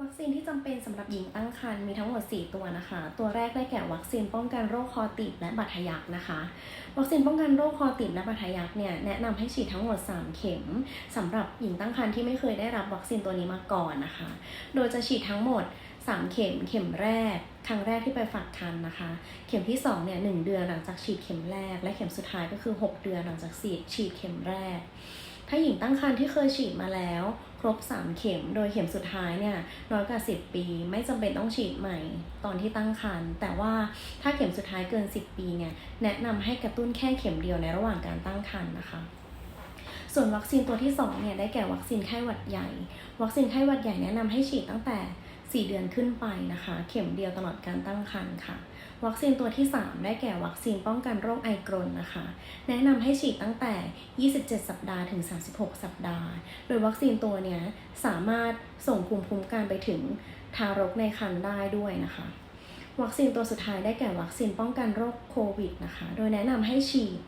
วัคซีนที่จำเป็นสำหรับหญิงตั้งครรภ์มีทั้งหมด 4 ตัวนะคะ ตัวแรกได้แก่วัคซีนป้องกันโรคคอติดและบาดทะยักนะคะ วัคซีนป้องกันโรคคอติดและบาดทะยักเนี่ยแนะนำให้ฉีดทั้งหมด 3 เข็มสำหรับหญิงตั้งครรภ์ที่ไม่เคยได้รับวัคซีนตัวนี้มาก่อนนะคะ โดยจะฉีดทั้งหมด 3 เข็ม เข็มแรก ครั้งแรกที่ไปฝากคันนะคะ เข็มที่2เนี่ยหเดือนหลังจากฉีดเข็มแรก และเข็มสุดท้ายก็คือ 6 เดือนหลังจากฉีดฉีดเข็มแรก ถ้าหญิงตั้งครรภ์ที่เคยฉีดมาแล้ว ครบ 3 เข็ม โดยเข็มสุดท้ายเนี่ยน้อยกว่า 10 ปี ไม่จำเป็นต้องฉีดใหม่ตอนที่ตั้งครรภ์แต่ว่าถ้าเข็มสุดท้ายเกิน 10 ปีเนี่ยแนะนำให้กระตุ้นแค่เข็มเดียวในระหว่างการตั้งครรภ์นะคะส่วนวัคซีนตัวที่2เนี่ยได้แก่วัคซีนไข้หวัดใหญ่ วัคซีนไข้หวัดใหญ่แนะนำให้ฉีดตั้งแต่ 4 เดือนขึ้นไปนะคะ เข็มเดียวตลอดการตั้งครรภ์ค่ะ วัคซีนตัวที่ 3 ได้แก่วัคซีนป้องกันโรคไอกรนนะคะ แนะนำให้ฉีดตั้งแต่ 27 สัปดาห์ถึง 36 สัปดาห์ โดยวัคซีนตัวนี้สามารถส่งภูมิคุ้มกันไปถึงทารกในครรภ์ได้ด้วยนะคะ วัคซีนตัวสุดท้ายได้แก่วัคซีนป้องกันโรคโควิดนะคะ โดยแนะนำให้ฉีด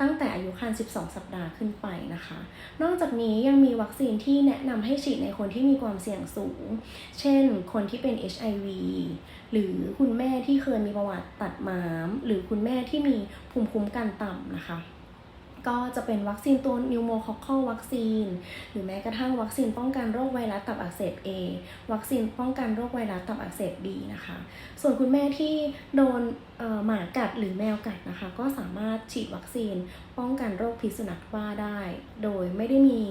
ตั้งแต่อายุครรภ์12 สัปดาห์ขึ้นไปนะคะ นอกจากนี้ยังมีวัคซีนที่แนะนำให้ฉีดในคนที่มีความเสี่ยงสูง เช่น คนที่เป็น HIV หรือคุณแม่ที่เคยมีประวัติตัดม้าม หรือคุณแม่ที่มีภูมิคุ้มกันต่ำนะคะ ก็จะเป็นวัคซีนตัวนิวโมคอค a l วัคซีน หรือแม้กระทั่งวัคซีนป้องกันโรคไวรัสตับอักเสบ A วัคซีนป้องกันโรคไวรัสตับอักเสบ B นะคะ ส่วนคุณแม่ที่โดนหมากัดหรือแมวกัดนะคะ ก็สามารถฉีดวัคซีนป้องกันโรคพิษสุนัขบ้าได้ โดยไม่ได้มี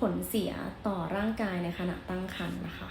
ผลเสียต่อร่างกายในขณะตั้งครรภ์นะคะ